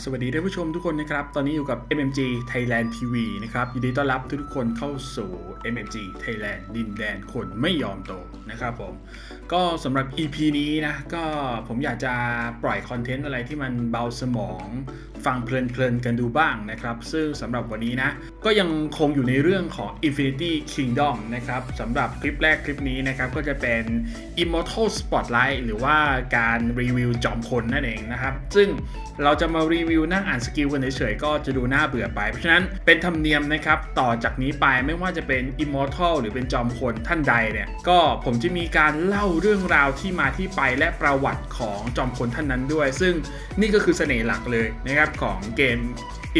สวัสดีท่านผู้ชมทุกคนนะครับ ตอนนี้อยู่กับ MMG Thailand TV นะครับ ยินดีต้อนรับทุกๆคนเข้าสู่ MMG Thailand ดินแดนคนไม่ยอมโตนะครับผม ก็สำหรับ EP นี้นะ ก็ผมอยากจะปล่อยคอนเทนต์อะไรที่มันเบาสมอง ฟังเพลินๆกันดูบ้างนะครับ ซึ่งสำหรับวันนี้นะ ก็ยังคงอยู่ในเรื่องของ Infinity Kingdom นะครับสำหรับคลิปแรกคลิปนี้นะครับ ก็จะเป็น Immortal Spotlight หรือว่าการรีวิวจอมคนนั่นเองนะครับ ซึ่งเราจะมารีวิวนั่งอ่านสกิลกันเฉยๆก็จะดูน่าเบื่อไป เพราะฉะนั้นเป็นธรรมเนียมนะครับ ต่อจากนี้ไปไม่ว่าจะเป็น Immortal หรือเป็นจอมคนท่านใดเนี่ย ก็ผมจะมีการเล่าเรื่องราวที่มาที่ไปและประวัติของจอมคนท่านนั้นด้วย ซึ่งนี่ก็คือเสน่ห์หลักเลยนะครับของเกม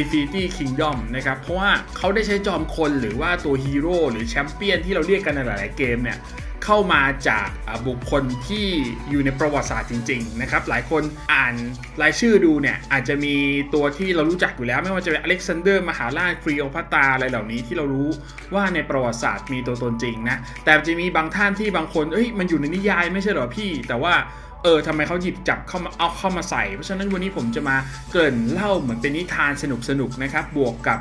Infinity Kingdom นะครับ เพราะว่าเขาได้ใช้จอมคนหรือว่าตัวฮีโร่หรือแชมเปี้ยนที่เราเรียกกันในหลายๆเกมเนี่ย เข้ามาจากบุคคลที่อยู่ในประวัติศาสตร์จริงๆนะครับหลายคนอ่านรายชื่อดูเนี่ยอาจจะมีตัวที่เรารู้จักอยู่แล้ว ไม่ว่าจะเป็นอเล็กซานเดอร์มหาราชครีโอพัตาอะไรเหล่านี้ที่เรารู้ว่าในประวัติศาสตร์มีตัวตนจริงนะแต่จะมีบางท่านที่บางคนเอ้ยมันอยู่ในนิยายไม่ใช่หรอพี่ แต่ว่า เออทำไมเขาหยิบจับเข้ามาเอาเข้ามาใส่ เพราะฉะนั้นวันนี้ผมจะมาเกริ่นเล่าเหมือนเป็นนิทานสนุกๆนะครับบวกกับ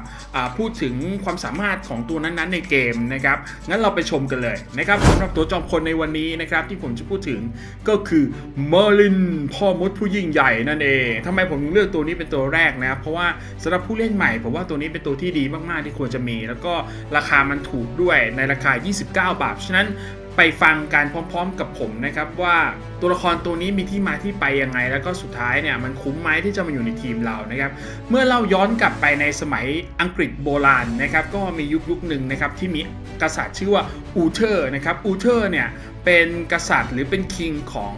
พูดถึงความสามารถของตัวนั้นๆในเกมนะครับงั้นเราไปชมกันเลยนะครับสำหรับตัวจอมพลในวันนี้นะครับที่ผมจะพูดถึงก็คือเมอร์ลินพ่อมดผู้ยิ่งใหญ่นั่นเองทำไมผมถึงเลือกตัวนี้เป็นตัวแรกนะครับเพราะว่าสำหรับผู้เล่นใหม่ผมว่าตัวนี้เป็นตัวที่ดีมากๆที่ควรจะมี แล้วก็ราคามันถูกด้วยในราคา 29 บาทฉะนั้น ไปฟังการพร้อมๆกับผมนะครับว่าตัวละครตัวนี้มีที่มาที่ไปยังไง แล้วก็สุดท้ายเนี่ยมันคุ้มไหมที่จะมาอยู่ในทีมเรานะครับเมื่อเราย้อนกลับไปในสมัยอังกฤษโบราณนะครับก็มียุคยุคหนึ่งนะครับที่มีกษัตริย์ชื่อว่าอูเทอร์นะครับอูเทอร์เนี่ยเป็นกษัตริย์หรือเป็นคิงของ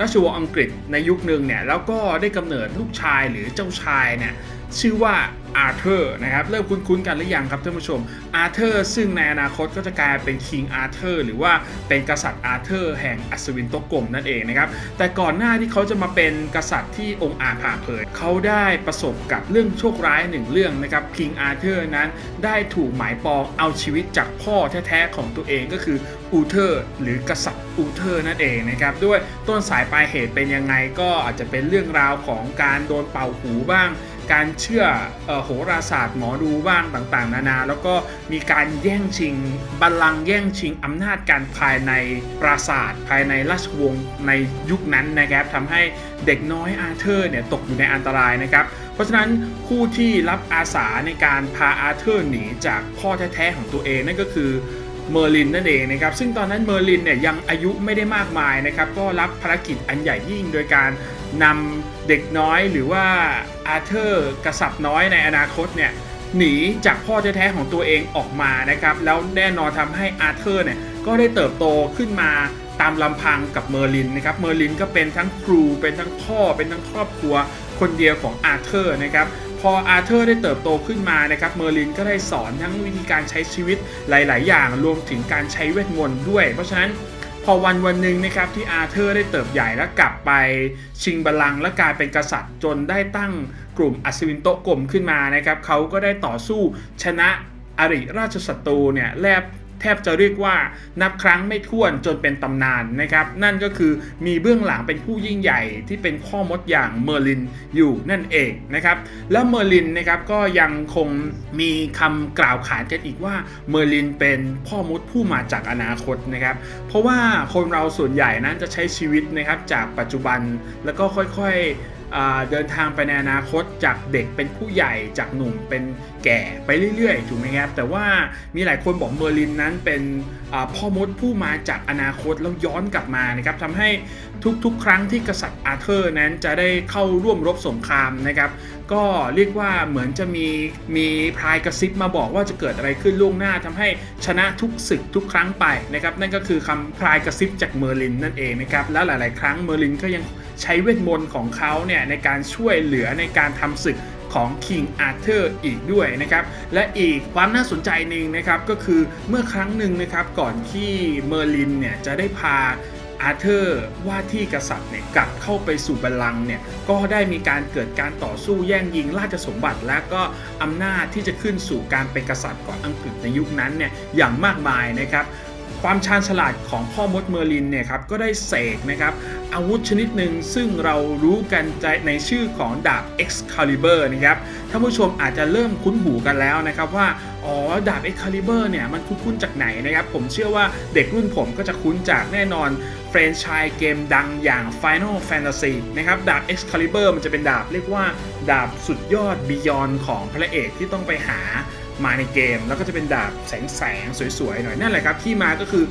ราชวงศ์อังกฤษในยุคหนึ่งเนี่ยแล้วก็ได้กำเนิดลูกชายหรือเจ้าชายเนี่ยชื่อว่า อาร์เธอร์นะครับเริ่มคุ้นๆกันหรือยังครับท่านผู้ชมอาร์เธอร์ซึ่งในอนาคตก็จะกลายเป็นคิงอาร์เธอร์หรือว่าเป็นกษัตริย์อาร์เธอร์แห่งอัศวินโตะกลมนั่นเองนะครับแต่ก่อนหน้าที่เขาจะมาเป็นกษัตริย์ที่องค์อาจผ่าเผยเขาได้ประสบกับเรื่องโชคร้ายหนึ่งเรื่องนะครับคิงอาร์เธอร์นั้นได้ถูกหมายปองเอาชีวิตจากพ่อแท้ๆของตัวเองก็คืออูเทอร์ หรือกษัตริย์อูเทอร์นั่นเองนะครับด้วยต้นสายปลายเหตุเป็นยังไงก็อาจจะเป็นเรื่องราวของการโดนเป่าหูบ้าง การเชื่อออโหราศาสตร์หมอดูบ้างต่างๆ นานา แล้วก็มีการแย่งชิงบัลลังก์แย่งชิงอำนาจการภายในปราสาท ภายในราชวงศ์ในยุคนั้นนะครับทำให้เด็กน้อยอาเธอร์เนี่ยตกอยู่ในอันตรายนะครับ เพราะฉะนั้นผู้ที่รับอาสาในการพาอาเธอร์หนีจากพ่อแท้ๆของตัวเองนั่นก็คือเมอร์ลินนั่นเองนะครับ ซึ่งตอนนั้นเมอร์ลินเนี่ยยังอายุไม่ได้มากมายนะครับ ก็รับภารกิจอันใหญ่ยิ่งโดยการ นำเด็กน้อยหรือว่าอาเธอร์กษัตริย์น้อยในอนาคตเนี่ยหนีจากพ่อแท้ๆของตัวเองออกมานะครับ แล้วแน่นอนทำให้อาเธอร์เนี่ยก็ได้เติบโตขึ้นมาตามลำพังกับเมอร์ลินนะครับ เมอร์ลินก็เป็นทั้งครู เป็นทั้งพ่อ เป็นทั้งครอบครัวคนเดียวของอาเธอร์นะครับ พออาเธอร์ได้เติบโตขึ้นมานะครับ เมอร์ลินก็ได้สอนทั้งวิธีการใช้ชีวิตหลาย ๆ อย่าง รวมถึงการใช้เวทมนต์ด้วย เพราะฉะนั้น อวันวันหนึ่งนะครับที่อาเธอร์ได้เติบใหญ่และกลับไปชิงบัลลังก์และกลายเป็นกษัตริย์จนได้ตั้งกลุ่มอัศวินโตกลมขึ้นมานะครับเขาก็ได้ต่อสู้ชนะอริราชศัตรูเนี่ยแลบ แทบจะเรียกว่านับครั้งไม่ถ้วนจนเป็นตำนานนะครับ นั่นก็คือมีเบื้องหลังเป็นผู้ยิ่งใหญ่ที่เป็นพ่อมดอย่างเมอร์ลินอยู่นั่นเองนะครับ แล้วเมอร์ลินนะครับก็ยังคงมีคำกล่าวขานกันอีกว่าเมอร์ลินเป็นพ่อมดผู้มาจากอนาคตนะครับ เพราะว่าคนเราส่วนใหญ่นั้นจะใช้ชีวิตนะครับจากปัจจุบันแล้วก็ค่อยๆอ่า เดินทางไปในอนาคตจากเด็กเป็นผู้ใหญ่จากหนุ่มเป็นแก่ไปเรื่อยๆถูกไหมครับแต่ว่ามีหลายคนบอกเมอร์ลินนั้นเป็นพ่อมดผู้มาจากอนาคตแล้วย้อนกลับมานะครับทำให้ ทุกๆ ครั้งที่กษัตริย์อาเธอร์นั้นจะได้เข้าร่วมรบสงครามนะครับก็เรียกว่าเหมือนจะมีมีพรายกระซิบมาบอกว่าจะเกิดอะไรขึ้นล่วงหน้าทำให้ชนะทุกศึกทุกครั้งไปนะครับนั่นก็คือคำพรายกระซิบจากเมอร์ลินนั่นเองนะครับแล้วหลาย ๆ ครั้งเมอร์ลินก็ยังใช้เวทมนต์ของเขาเนี่ยในการช่วยเหลือในการทำศึกของ King Arthur อีกด้วยนะครับ และอีกความน่าสนใจหนึ่งนะครับก็คือเมื่อครั้งหนึ่งนะครับก่อนที่เมอร์ลินเนี่ยจะได้พา อาเธอร์ว่าที่กษัตริย์เนี่ยกลับเข้าไปสู่บัลลังก์เนี่ยก็ได้มีการเกิดการต่อสู้แย่งยิงราชสมบัติและก็อำนาจที่จะขึ้นสู่การเป็นกษัตริย์ของอังกฤษในยุคนั้นเนี่ยอย่างมากมายนะครับความชาญฉลาดของพ่อมดเมอร์ลินเนี่ยครับก็ได้เสกนะครับอาวุธชนิดหนึ่งซึ่งเรารู้กันในชื่อของดาบ Excalibur นะครับท่านผู้ชมอาจจะเริ่มคุ้นหูกันแล้วนะครับว่าอ๋อดาบ Excalibur เนี่ยมันคุ้นๆจากไหนนะครับผมเชื่อว่าเด็กรุ่นผมก็จะคุ้นจากแน่นอน เฟรนไชส์เกมดังอย่าง Final Fantasy นะครับดาบ Excalibur มันจะเป็นดาบเรียกว่าดาบสุดยอดบียอนของพระเอกที่ต้องไปหามาในเกม แล้วก็จะเป็นดาบแสงแสงสวยๆหน่อยนั่นแหละครับที่มาก็คือ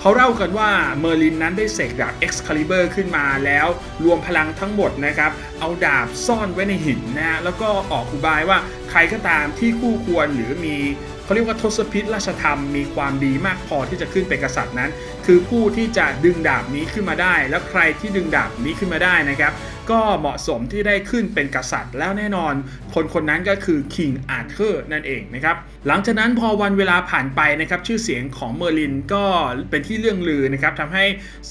เขาเล่ากันว่าเมอร์ลินนั้นได้เสกดาบ Excalibur ขึ้นมาแล้วรวมพลังทั้งหมดนะครับ เอาดาบซ่อนไว้ในหินนะแล้วก็ออกอุบายว่าใครก็ตามที่คู่ควรหรือมี เขาเรียกว่าทศพิษราชธรรมมีความดีมากพอที่จะขึ้นเป็นกษัตริย์นั้น คือผู้ที่จะดึงดาบนี้ขึ้นมาได้ แล้วใครที่ดึงดาบนี้ขึ้นมาได้นะครับก็เหมาะสมที่ได้ขึ้นเป็นกษัตริย์แล้วแน่นอน คนคนนั้นก็คือ King Arthur นั่นเองนะครับหลังจากนั้นพอวันเวลาผ่านไปนะครับชื่อเสียงของเมอร์ลินก็เป็นที่เรื่องลือนะครับทำให้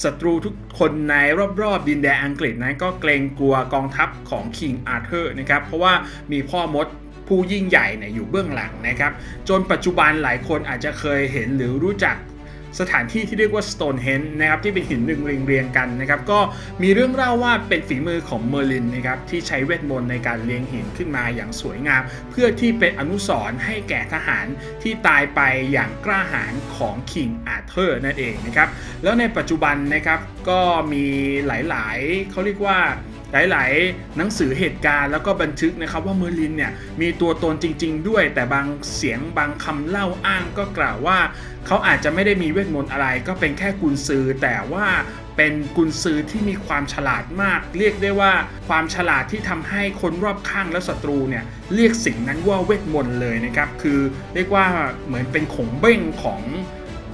ศัตรูทุกคนในรอบๆ ดินแดนอังกฤษนั้นก็เกรงกลัวกองทัพของ King Arthur นะครับเพราะว่ามีพ่อมด ผู้ยิ่งใหญ่เนี่ยอยู่เบื้องหลังนะครับ จนปัจจุบันหลายคนอาจจะเคยเห็นหรือรู้จักสถานที่ที่เรียกว่า Stonehenge นะครับที่เป็นหินหนึ่งเรียงเรียงกันนะครับก็มีเรื่องเล่าว่าเป็นฝีมือของเมอร์ลินนะครับที่ใช้เวทมนต์ในการเรียงหินขึ้นมาอย่างสวยงาม เพื่อที่เป็นอนุสรณ์ให้แก่ทหารที่ตายไปอย่างกล้าหาญของคิงอาเธอร์นั่นเองนะครับแล้วในปัจจุบันนะครับก็มีหลาย ๆเขาเรียกว่า หลาย ๆ หนังสือเหตุการณ์แล้วก็บันทึกนะครับว่าเมอร์ลินเนี่ยมีตัวตนจริง ๆ ด้วย แต่บางเสียงบางคำเล่าอ้างก็กล่าวว่า เขาอาจจะไม่ได้มีเวทมนต์อะไร ก็เป็นแค่กุญซือ แต่ว่าเป็นกุญซือที่มีความฉลาดมาก เรียกได้ว่าความฉลาดที่ทำให้คนรอบข้างและศัตรูเนี่ยเรียกสิ่งนั้นว่าเวทมนต์เลยนะครับคือเรียกว่าเหมือนเป็นขงเบ้งของ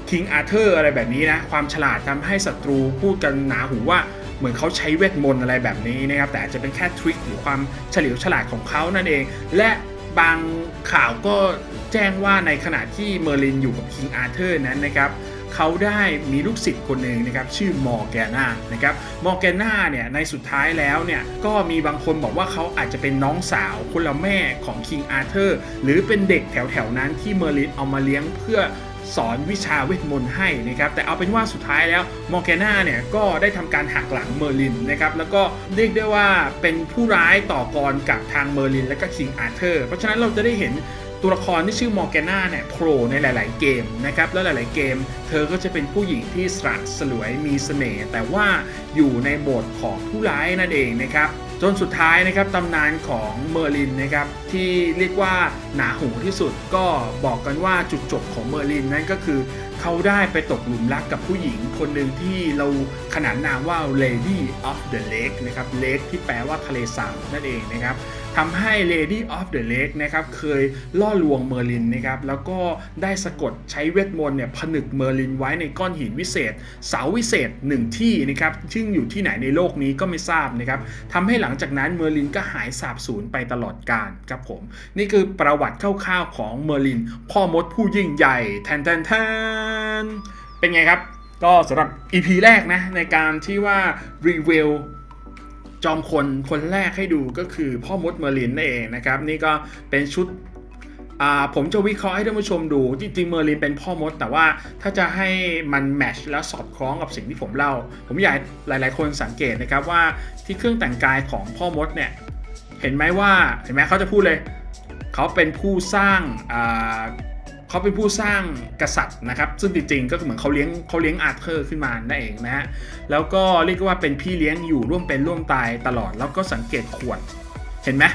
คิงอาเธอร์อะไรแบบนี้นะ ความฉลาดทำให้ศัตรูพูดกันหนาหูว่า เหมือนเขาใช้เวทมนต์อะไรแบบนี้นะครับแต่อาจจะเป็นแค่ทริคหรือความเฉลียวฉลาดของเขานั่นเอง และบางข่าวก็แจ้งว่าในขณะที่เมอร์ลินอยู่กับคิงอาเธอร์นั้นนะครับเขาได้มีลูกศิษย์คนหนึ่งนะครับชื่อมอร์แกนานะครับมอร์แกนาเนี่ยในสุดท้ายแล้วเนี่ยก็มีบางคนบอกว่าเขาอาจจะเป็นน้องสาวคนละแม่ของคิงอาเธอร์หรือเป็นเด็กแถวๆนั้นที่เมอร์ลินเอามาเลี้ยงเพื่อ สอนวิชาเวทมนต์ให้นะครับแต่เอาเป็นว่าสุดท้ายแล้วมอร์แกนาเนี่ยก็ได้ทำการหักหลังเมอร์ลินนะครับแล้วก็เรียกได้ว่าเป็นผู้ร้ายต่อกรกับทางเมอร์ลินและก็คิงอาร์เธอร์เพราะฉะนั้นเราจะได้เห็นตัวละครที่ชื่อมอร์แกนาเนี่ยโผล่ในหลาย ๆ เกมนะครับแล้วหลาย ๆ เกม เธอก็จะเป็นผู้หญิงที่สระสลวยมีเสน่ห์แต่ว่าอยู่ในโหมดของผู้ร้ายนั่นเองนะครับ จนสุดท้ายนะครับตำนานของเมอร์ลินนะครับที่เรียกว่าหนาหูที่สุดก็บอกกันว่าจุดจบของเมอร์ลินนั้นก็คือ เขาได้ไปตกหลุมรักกับผู้หญิงคนหนึ่งที่เราขนานนามว่า Lady of the Lake นะครับ Lake ที่แปลว่าทะเลสาบนั่นเองนะครับ ทำให้ Lady of the Lake นะครับเคยล่อลวงเมอร์ลินนะครับแล้วก็ได้สะกดใช้เวทมนต์เนี่ยผนึกเมอร์ลินไว้ในก้อนหินวิเศษ เสาวิเศษหนึ่งที่นะครับซึ่งอยู่ที่ไหนในโลกนี้ก็ไม่ทราบนะครับทำให้หลังจากนั้นเมอร์ลินก็หายสาบสูญไปตลอดกาลครับผม นี่คือประวัติคร่าวๆของเมอร์ลิน พ่อมดผู้ยิ่งใหญ่แทนแทนแทนเป็นไงครับก็สำหรับ EP แรกนะในการที่ว่ารีวิว จอมคนคนแรกให้ดูก็คือพ่อมดเมอร์ลินนั่นเองนะครับ นี่ก็เป็นชุดผมจะวิเคราะห์ให้ท่านผู้ชมดู จริงๆเมอร์ลินเป็นพ่อมด แต่ว่าถ้าจะให้มันแมชแล้วสอดคล้องกับสิ่งที่ผมเล่า ผมอยากหลาย ๆ คนสังเกตนะครับว่าที่เครื่องแต่งกายของพ่อมดเนี่ยเห็นไหมว่าเห็นไหมเขาจะพูดเลย เขาเป็นผู้สร้างา เขาเป็นผู้สร้างกษัตริย์นะครับ ซึ่งจริงๆ ก็เหมือนเขาเลี้ยงเขาเลี้ยงอาร์เธอร์ขึ้นมานั่นเองนะฮะแล้วก็เรียกว่าเป็นพี่เลี้ยงอยู่ร่วมเป็นร่วมตายตลอด แล้วก็สังเกตขวดเห็นไหม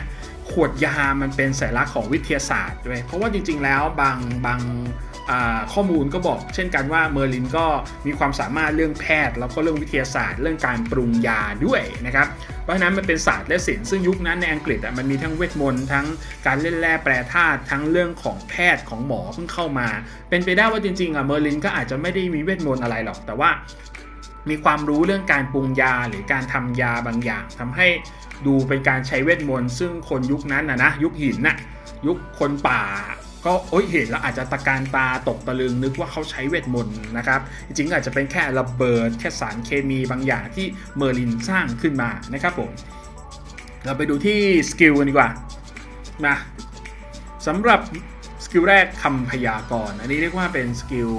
ขวดยามันเป็นสัญลักษณ์ของวิทยาศาสตร์ด้วยเพราะว่าจริง ๆ แล้วบางบาง ข้อมูลก็บอกเช่นกันว่าเมอร์ลินก็มีความสามารถเรื่องแพทย์ แล้วก็เรื่องวิทยาศาสตร์ เรื่องการปรุงยาด้วยนะครับ เพราะฉะนั้นมันเป็นศาสตร์และศิลป์ซึ่งยุคนั้นในอังกฤษมันมีทั้งเวทมนต์ทั้งการเล่นแร่แปรธาตุทั้งเรื่องของแพทย์ของหมอเพิ่งเข้ามา เป็นไปได้ว่าจริงๆอะเมอร์ลินก็อาจจะไม่ได้มีเวทมนต์อะไรหรอก แต่ว่ามีความรู้เรื่องการปรุงยาหรือการทำยาบางอย่างทำให้ดูเป็นการใช้เวทมนต์ซึ่งคนยุคนั้นนะนะยุคหินน่ะยุคคนป่า ก็โอ้ยเห็นแล้วอาจจะตะการตาตกตะลึงนึกว่าเขาใช้เวทมนต์นะครับ จริงๆอาจจะเป็นแค่ระเบิดแค่สารเคมีบางอย่างที่เมอร์ลินสร้างขึ้นมานะครับผมเราไปดูที่สกิลกันดีกว่ามาสำหรับสกิลแรกคำพยากรณ์อันนี้เรียกว่าเป็นสกิล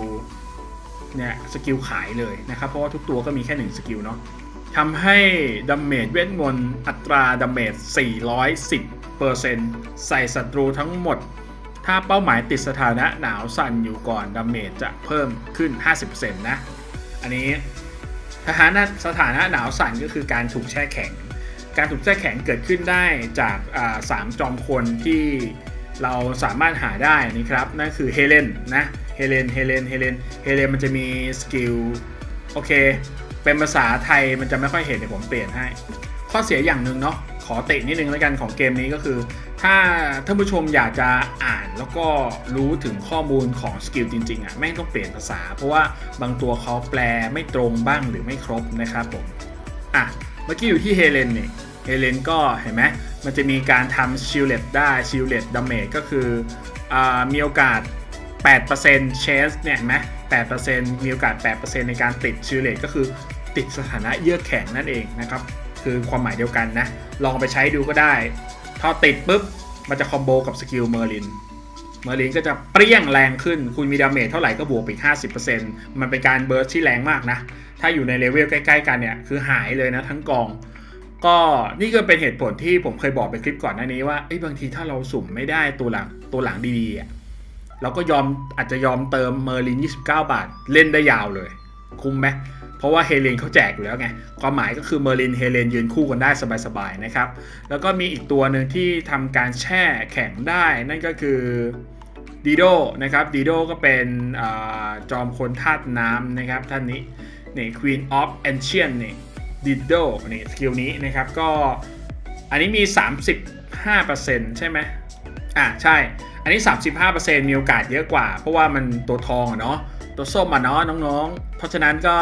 เนี่ยสกิลขายเลยนะครับ เพราะว่าทุกตัวก็มีแค่1สกิลเนาะทำให้ดาเมจเวทมนต์อัตราดาเมจ410%ใส่ศัตรูทั้งหมด ถ้าเป้าหมายติดสถานะหนาวสั่นอยู่ก่อนดาเมจจะเพิ่มขึ้น 50%นะ อันนี้สถานะสถานะหนาวสั่นก็คือการถูกแช่แข็ง การถูกแช่แข็งเกิดขึ้นได้จากสามจอมคนที่เราสามารถหาได้นะครับ นั่นคือเฮเลนนะ เฮเลน เฮเลน เฮเลน เฮเลนมันจะมีสกิล โอเค เป็นภาษาไทยมันจะไม่ค่อยเห็นเดี๋ยวผมเปลี่ยนให้ ข้อเสียอย่างหนึ่งเนาะ ขอเตะนิดนึงแล้วกันของเกมนี้ก็คือ ถ้าท่านผู้ชมอยากจะอ่านแล้วก็รู้ถึงข้อมูลของสกิลจริงๆอะแม่งต้องเปลี่ยนภาษา เพราะว่าบางตัวเขาแปลไม่ตรงบ้างหรือไม่ครบนะครับผมอะเมื่อกี้อยู่ที่เฮเลนนี่เฮเลนก็เห็นไหมมันจะมีการทำชิลเลตได้ชิลเลตดาเมจก็คืออมีโอกาส 8% chance เนี่ยเห็นไหม8%มีโอกาส 8%ในการติดชิลเลตก็คือติดสถานะเยือกแข็งนั่นเองนะครับ คือความหมายเดียวกันนะ ลองไปใช้ดูก็ได้ ถ้าติดปุ๊บ มันจะคอมโบกับสกิลเมอร์ลิน เมอร์ลินก็จะเปรี้ยงแรงขึ้น คุณมีดาเมจเท่าไหร่ก็บวกไปอีก50%มันเป็นการเบิร์สที่แรงมากนะ ถ้าอยู่ในเลเวลใกล้ๆกันเนี่ยคือหายเลยนะทั้งกอง ก็นี่ก็เป็นเหตุผลที่ผมเคยบอกไปคลิปก่อนหน้านี้ว่าเอ้บางทีถ้าเราสุ่มไม่ได้ตัวหลังตัวหลังดีๆอะเราก็ยอมอาจจะยอมเติมเมอร์ลิน 29 บาท เล่นได้ยาวเลย คุ้มไหมเพราะว่าเฮเลนเขาแจกอยู่แล้วไง ความหมายก็คือเมอร์ลินเฮเลนยืนคู่กันได้สบายๆนะครับ แล้วก็มีอีกตัวหนึ่งที่ทำการแช่แข็งได้ นั่นก็คือดีโดนะครับดีโดก็เป็นอจอมคนธาตุน้ำนะครับท่านนี้นี่ Queen of Ancient นี่ดิโดนี่สกิลนี้นะครับก็อันนี้มี 35%ใช่ไหมอะใช่ อันนี้ 35%มีโอกาสเยอะกว่า เพราะว่ามันตัวทองอะเนาะ ตัวส้มอะเนาะน้องๆ เพราะฉะนั้นก็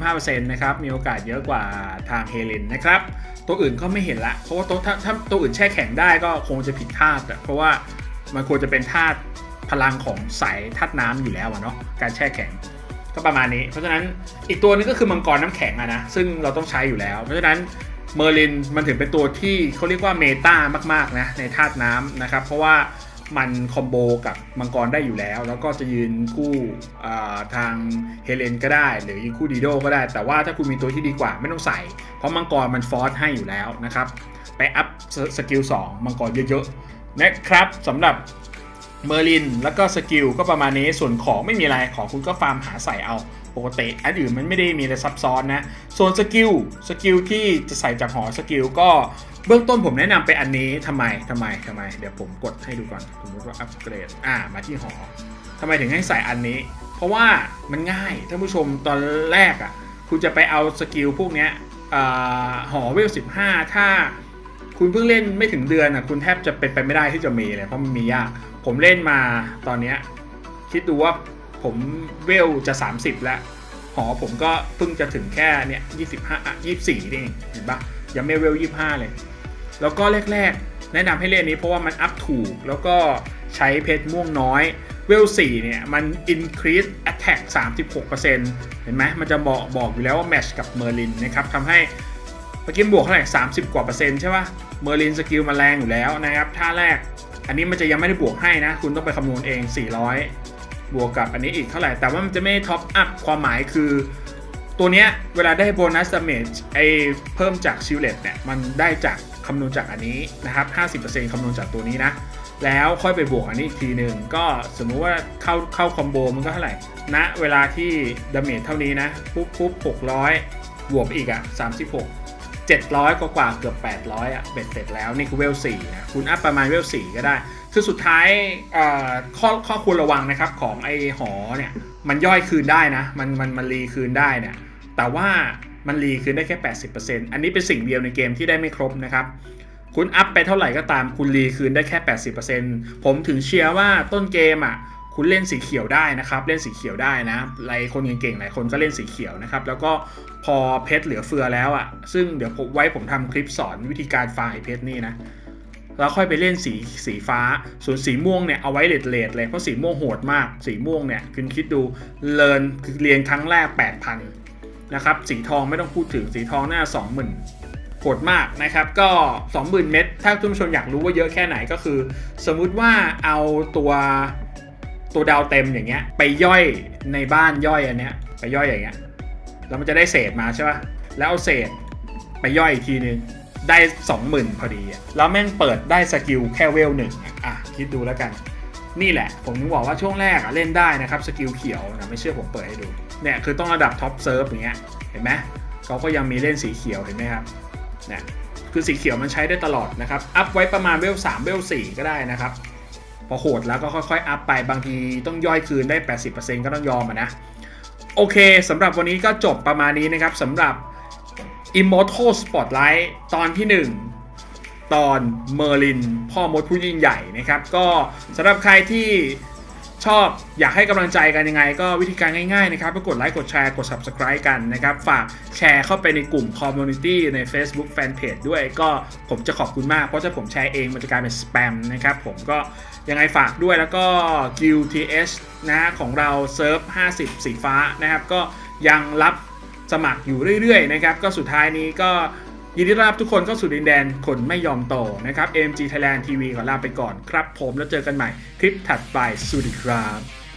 35%นะครับ มีโอกาสเยอะกว่าทางเฮเลนนะครับ ตัวอื่นก็ไม่เห็นละ เพราะว่าตัวถ้าถ้าตัวอื่นแช่แข็งได้ก็คงจะผิดธาตุเพราะว่ามันควรจะเป็นธาตุพลังของสายธาตุน้ำอยู่แล้วเนาะการแช่แข็งก็ประมาณนี้ เพราะฉะนั้นอีกตัวนึงก็คือมังกรน้ำแข็งอะนะซึ่งเราต้องใช้อยู่แล้ว เพราะฉะนั้นเมอร์ลินมันถึงเป็นตัวที่เขาเรียกว่าเมตามากๆนะในธาตุน้ำนะครับ เพราะว่า มันคอมโบกับมังกรได้อยู่แล้ว แล้วก็จะยืนคู่ทางเฮเลนก็ได้ หรือยืนคู่ดีโดก็ได้ แต่ว่าถ้าคุณมีตัวที่ดีกว่าไม่ต้องใส่ เพราะมังกรมันฟอสให้อยู่แล้วนะครับ ไปอัพสสกิล2มังกรเยอะๆนะครับสำหรับเมอร์ลินแล้วก็สกิลก็ประมาณนี้ส่วนของไม่มีอะไรของคุณก็ฟาร์มหาใส่เอาปกติอันอื่นมันไม่ได้มีอะไรซับซ้อนนะ ส่วนสกิลสกิลที่จะใส่จากหอสกิลก็ เบื้องต้นผมแนะนำไปอันนี้ทำไมทำไมทำไม เดี๋ยวผมกดให้ดูก่อนสมมติว่าอัปเกรดอ่ามาที่หอทำไมถึงให้ใส่อันนี้ เพราะว่ามันง่ายท่านผู้ชมตอนแรกอะคุณจะไปเอาสกิลพวกเนี้ยอ่าหอเวล15ถ้าคุณเพิ่งเล่นไม่ถึงเดือนอะคุณแทบจะเป็นไปไม่ได้ที่จะมีเลยเพราะมันมียาก ผมเล่นมาตอนเนี้ยคิดดูว่าผมเวลจะ 30 แล้ว หอผมก็เพิ่งจะถึงแค่เนี่ย25อะ24นี่เองเห็นปะยังไม่เวล25เลย แล้วก็แรกๆ แนะนำให้เล่นนี้เพราะว่ามันอัพถูก แล้วก็ใช้เพชรม่วงน้อย เวล4เนี่ย มัน increase attack 36%เห็นไหมมันจะบอกบอกอยู่แล้วว่า match กับเมอร์ลินนะครับทำให้เมื่อกี้บวกเท่าไหร่30 กว่าเปอร์เซ็นต์ใช่ป่ะเมอร์ลินสกิลมาแรงอยู่แล้วนะครับท่าแรก อันนี้มันจะยังไม่ได้บวกให้นะ คุณต้องไปคำนวณเอง 400 บวกกับอันนี้อีกเท่าไหร่ แต่ว่ามันจะไม่ท็อปอัพความหมายคือตัวเนี้ยเวลาได้โบนัสดาเมจไอเพิ่มจากชิลเลตเนี่ยมันได้จาก คำนวณจากอันนี้นะครับ 50%คำนวณจากตัวนี้นะ แล้วค่อยไปบวกอันนี้อีกทีหนึ่งก็สมมุติว่าเข้าเข้าคอมโบมันก็เท่าไหร่ณนะเวลาที่ดาเมจเท่านี้นะ ปุ๊บปุ๊บ600 บวกไปอีกอะ 36 700 กว่ากว่าเกือบ 800อะเบ็ดเสร็จแล้ว นี่คือเวล4นะคุณอัพประมาณเวล4ก็ได้ คือสุดท้ายข้อข้อควรระวังนะครับของไอหอเนี่ย มันย่อยคืนได้นะ มันมันมันรีคืนได้เนี่ย แต่ว่า มันรีคืนได้แค่ 80%อันนี้เป็นสิ่งเดียวในเกมที่ได้ไม่ครบนะครับ คุณอัพไปเท่าไหร่ก็ตามคุณรีคืนได้แค่ 80%ผมถึงเชียร์ว่าต้นเกมอะคุณเล่นสีเขียวได้นะครับ เล่นสีเขียวได้นะหลายคนเก่งๆหลายคนก็เล่นสีเขียวนะครับ แล้วก็พอเพชรเหลือเฟือแล้วอะ่ะ ซึ่งเดี๋ยวผมไว้ผมทำคลิปสอนวิธีการฟาร์มไอเพชรนี่นะแล้วค่อยไปเล่นสีสีฟ้า ส่วนสีม่วงเนี่ยเอาไว้เลดเลดเลยเพราะสีม่วงโหดมาก สีม่วงเนี่ยคุณคิดดูเรียนคือเรียนครั้งแรก 8,000 นะครับสีทองไม่ต้องพูดถึงสีทองน่า20,000โหดมากนะครับ ก็ 20,000 เม็ดถ้าท่านผู้ชมอยากรู้ว่าเยอะแค่ไหนก็คือ สมมุติว่าเอาตัวตัวดาวเต็มอย่างเงี้ยไปย่อยในบ้านย่อยอันเนี้ยไปย่อยอย่างเงี้ยแล้วมันจะได้เศษมาใช่ป่ะแล้วเอาเศษไปย่อยอีกทีนึงได้ 20,000 พอดีแล้วแม่งเปิดได้สกิลแค่เวลหนึ่งอะคิดดูแล้วกัน นี่แหละ ผมถึงบอกว่าช่วงแรกเล่นได้นะครับสกิลเขียวนะไม่เชื่อผมเปิดให้ดู เนี่ยคือต้องระดับท็อปเซิร์ฟอย่างเงี้ยเห็นไหมเขาก็ยังมีเล่นสีเขียวเห็นไหมครับเนี่ยคือสีเขียวมันใช้ได้ตลอดนะครับ อัพไว้ประมาณเวล3เวล4ก็ได้นะครับ พอโหดแล้วก็ค่อยๆ อัพไปบางทีต้องย่อยคืนได้ 80%ก็ต้องยอมอะนะโอเคสำหรับวันนี้ก็จบประมาณนี้นะครับสำหรับ Immortal Spotlight ตอนที่ 1 ตอนเมอร์ลิน พ่อมดผู้ยิ่งใหญ่นะครับ ก็สำหรับใครที่ ชอบอยากให้กำลังใจกันยังไง ก็วิธีการง่ายๆนะครับก็กดไลค์กดแชร์กด Subscribe กันนะครับ ฝากแชร์เข้าไปในกลุ่ม Community ใน Facebook Fanpage ด้วยก็ผมจะขอบคุณมาก เพราะถ้าผมแชร์เองมันจะกลายเป็นสแปมนะครับ ผมก็ยังไงฝากด้วยแล้วก็ Guild TH นะของเราเซิร์ฟ 50 สีฟ้านะครับ ก็ยังรับสมัครอยู่เรื่อยๆนะครับ ก็สุดท้ายนี้ก็ ยินดีต้อนรับทุกคนเข้าสู่ดินแดนคนไม่ยอมโตนะครับ AMG Thailand TV ขอลาไปก่อนครับผมแล้วเจอกันใหม่คลิปถัดไปสวัสดีครับ